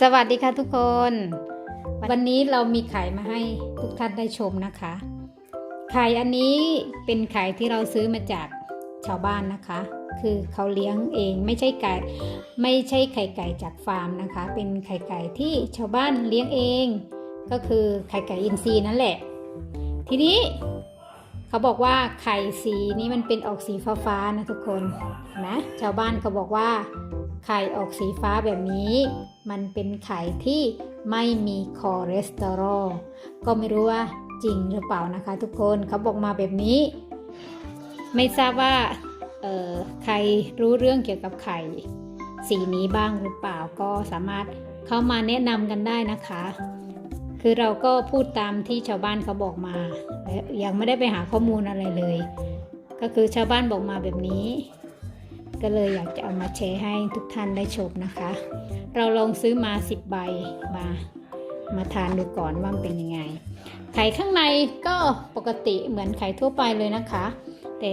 สวัสดีค่ะทุกคน วันนี้เรามีไข่มาให้ทุกท่านได้ชมนะคะ ไข่อันนี้เป็นไข่ที่เราซื้อมาจากชาวบ้านนะคะ คือเขาเลี้ยงเองไม่ใช่ไก่ไม่ใช่ไข่ไก่จากฟาร์มนะคะ เป็นไข่ไก่ที่ชาวบ้านเลี้ยงเอง ก็คือไข่ไก่อินทรีย์นั่นแหละ ทีนี้เขาบอกว่าไข่สีนี้มันเป็นออกสีฟ้าๆนะทุกคนนะชาวบ้านเขาบอกว่า ไข่ออกสีฟ้าแบบนี้ มันเป็นไข่ที่ไม่มีคอเลสเตอรอลก็ไม่รู้ว่าจริงหรือเปล่านะคะทุกคนเขาบอกมาแบบนี้ ไม่ทราบว่าใครรู้เรื่องเกี่ยวกับไข่สีนี้บ้างหรือเปล่าก็สามารถเข้ามาแนะนำกันได้นะคะ คือเราก็พูดตามที่ชาวบ้านเขาบอกมาและยังไม่ได้ไปหาข้อมูลอะไรเลย ก็คือชาวบ้านบอกมาแบบนี้ ก็เลยอยากจะเอามาแชร์ให้ทุกท่านได้ชมนะคะ เราลองซื้อมา 10 ใบมามาทานดูก่อนว่ามันเป็นยังไง ไข่ข้างในก็ปกติเหมือนไข่ทั่วไปเลยนะคะ แต่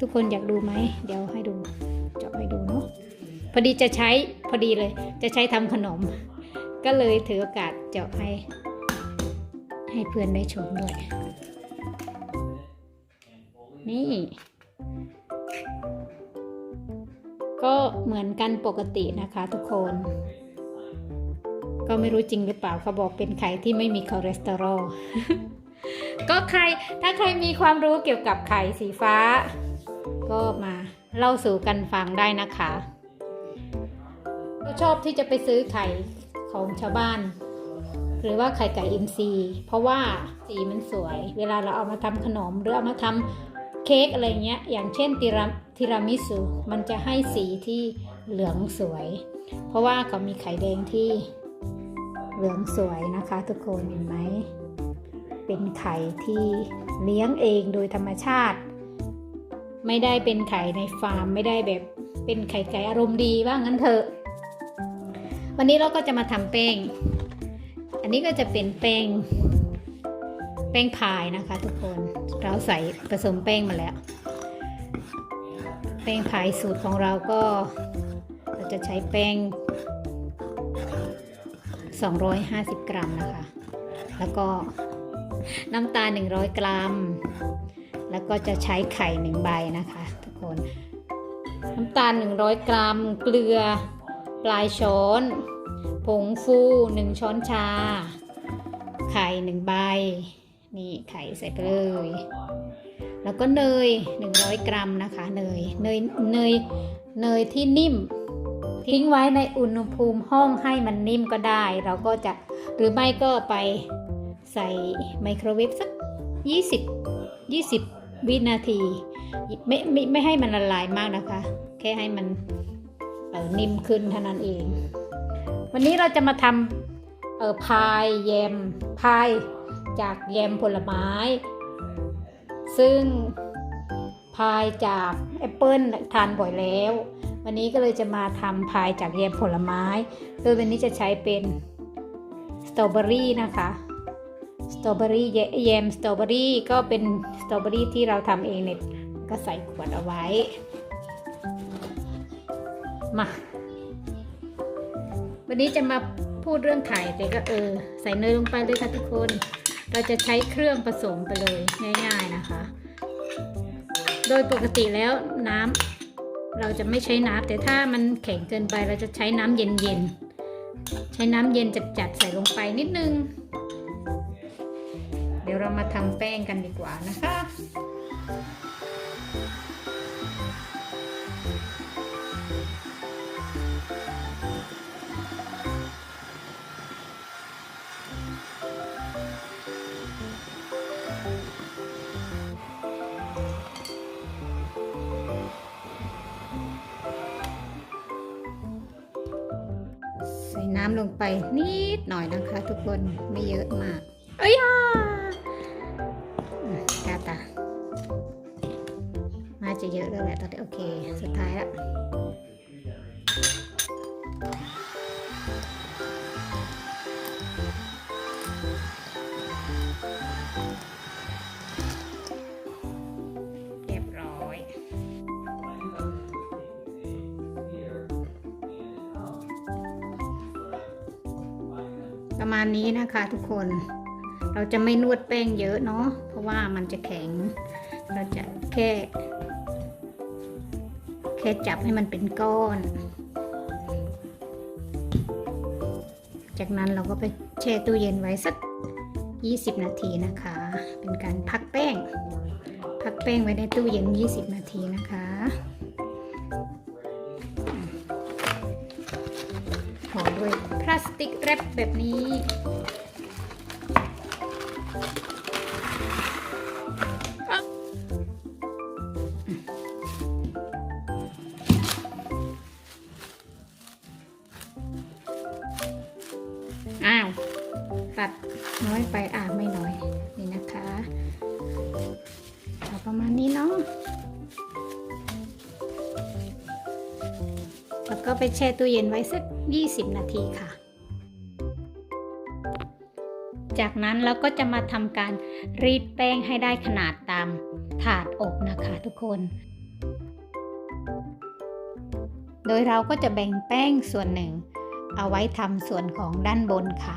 ทุกคนอยากดูไหม เดี๋ยวให้ดูเจาะให้ดูเนาะพอดีจะใช้พอดีเลย จะใช้ทำขนม ก็เลยถือโอกาสเจาะให้ ให้เพื่อนได้ชมด้วย นี่ ก็เหมือนกันปกตินะคะทุกคน ก็ไม่รู้จริงหรือเปล่าเขาบอกเป็นไข่ที่ไม่มีคอเลสเตอรอลก็ใครถ้าใครมีความรู้เกี่ยวกับไข่สีฟ้า ก็มาเล่าสู่กันฟังได้นะคะก็ชอบที่จะไปซื้อไข่ของชาวบ้าน หรือว่าไข่ไก่อินทรีเพราะว่าสีมันสวย เวลาเราเอามาทำขนมหรือเอามาทำ เค้กอะไรเงี้ย อย่างเช่นติราทิรามิสุ มันจะให้สีที่เหลืองสวย เพราะว่าเขามีไข่แดงที่เหลืองสวยนะคะทุกคนเห็นไหม เป็นไข่ที่เลี้ยงเองโดยธรรมชาติ ไม่ได้เป็นไข่ในฟาร์ม ไม่ได้แบบเป็นไข่ไก่อารมณ์ดีว่างั้นเถอะ วันนี้เราก็จะมาทำแป้ง อันนี้ก็จะเป็นแป้งแป้งพายนะคะทุกคน เราใส่ผสมแป้งมาแล้ว แป้งพายสูตรของเราก็เราจะใช้แป้ง 250 กรัมนะคะ แล้วก็น้ำตาล 100 กรัม แล้วก็จะใช้ไข่หนึ่งใบนะคะทุกคน น้ำตาล 100 กรัม เกลือปลายช้อน ผงฟู 1 ช้อนชา ไข่1ใบ นี่ไข่ใส่ไปเลย แล้วก็เนย 100 กรัมนะคะ เนย เนย เนย เนยที่นิ่ม ทิ้งไว้ในอุณหภูมิห้องให้มันนิ่มก็ได้ เราก็จะหรือไม่ก็ไปใส่ไมโครเวฟสัก 20 20 วินาที ไม่ไม่ไม่ให้มันละลายมากนะคะ แค่ให้มันออนิ่มขึ้นเท่านั้นเอง วันนี้เราจะมาทำเออพายแยมพาย จากแยมผลไม้ ซึ่งพายจากแอปเปิลทานบ่อยแล้ว วันนี้ก็เลยจะมาทำพายจากแยมผลไม้ โดยวันนี้จะใช้เป็นสตรอเบอรี่นะคะสตรอเบอรี่แยมสตรอเบอรี่ก็เป็นสตรอเบอรี่ที่เราทำเองเนี่ยก็ใส่ขวดเอาไว้ มา วันนี้จะมาพูดเรื่องไข่แต่ก็เออ ใส่เนยลงไปเลยค่ะทุกคน เราจะใช้เครื่องผสมไปเลยง่าย ๆนะคะ โดยปกติแล้วน้ำเราจะไม่ใช้น้ำแต่ถ้ามันแข็งเกินไปเราจะใช้น้ำเย็นๆ ใช้น้ำเย็นจัดๆใส่ลงไปนิดนึง เดี๋ยวเรามาทำแป้งกันดีกว่านะคะำลงไปนิดหน่อยนะคะทุกคนไม่เยอะมาก เอ้ยอะอืมกาตามาจะเยอะแล้วแหละตอนนี้โอเค สุดท้ายละ ประมาณนี้นะคะทุกคน เราจะไม่นวดแป้งเยอะเนาะ เพราะว่ามันจะแข็ง เราจะแค่ แค่จับให้มันเป็นก้อน จากนั้นเราก็ไปแช่ตู้เย็นไว้สัก 20 นาทีนะคะ เป็นการพักแป้ง พักแป้งไว้ในตู้เย็น 20 นาที ติกแรปแบบนี้อ้าว ตัดน้อยไปอ่าไม่น้อย นี่นะคะเอาประมาณนี้เนาะแล้วก็ไปแช่ตู้เย็นไว้สัก 20 นาทีค่ะ จากนั้นเราก็จะมาทำการรีดแป้งให้ได้ขนาดตามถาดอบนะคะทุกคน โดยเราก็จะแบ่งแป้งส่วนหนึ่ง เอาไว้ทำส่วนของด้านบนค่ะ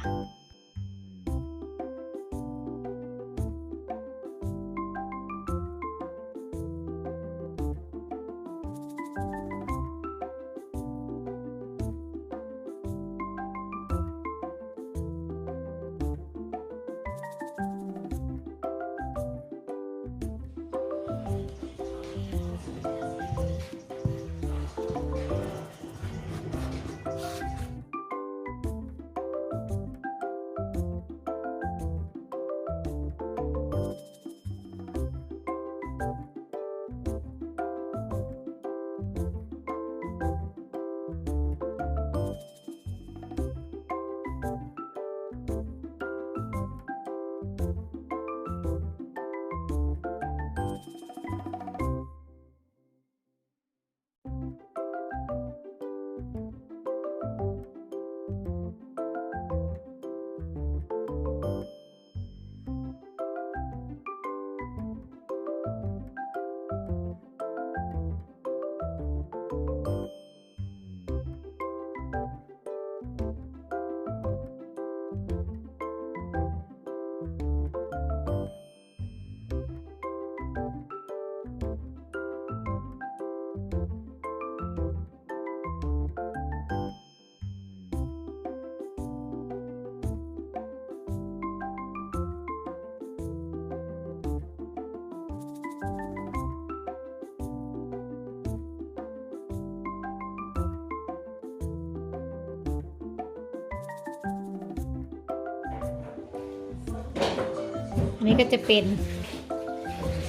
นี้ก็จะเป็น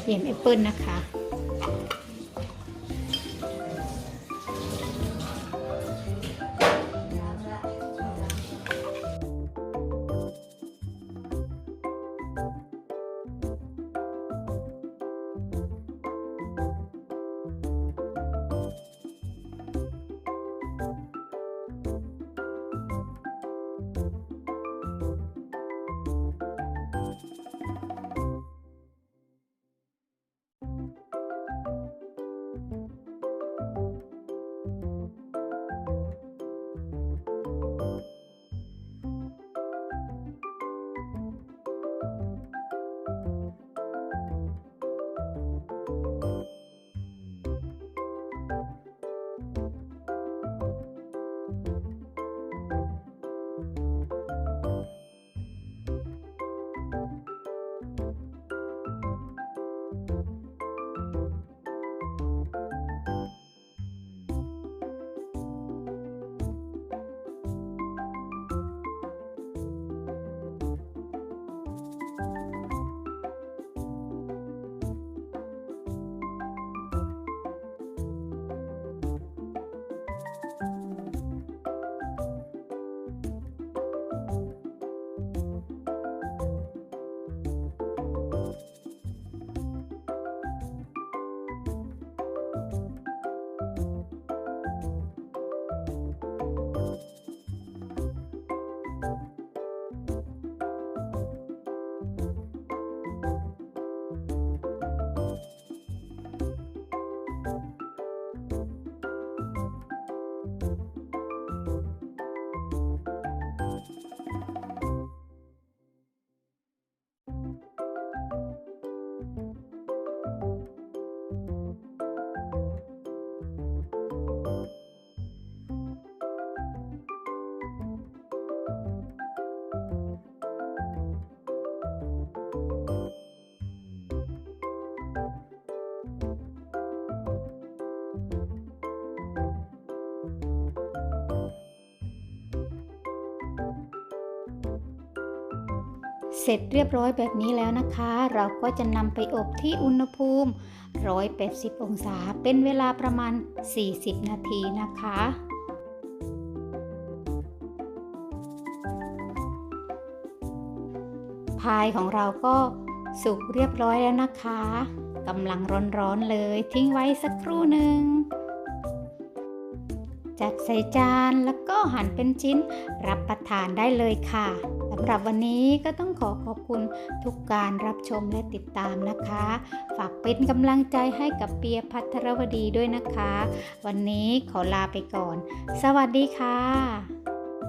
เหยญแอปเปิลนะคะ เสร็จเรียบร้อยแบบนี้แล้วนะคะ เราก็จะนำไปอบที่อุณหภูมิ 180 องศาเป็นเวลาประมาณ 40 นาทีนะคะพายของเราก็สุกเรียบร้อยแล้วนะคะกำลังร้อนๆเลยทิ้งไว้สักครู่หนึ่ง จัดใส่จานแล้วก็หั่นเป็นชิ้นรับประทานได้เลยค่ะำหรับวันนี้ก็ต้องขอขอบคุณทุกการรับชมและติดตามนะคะ ฝากเป็นกำลังใจให้กับเปียพัทรวดีด้วยนะคะ วันนี้ขอลาไปก่อน สวัสดีค่ะ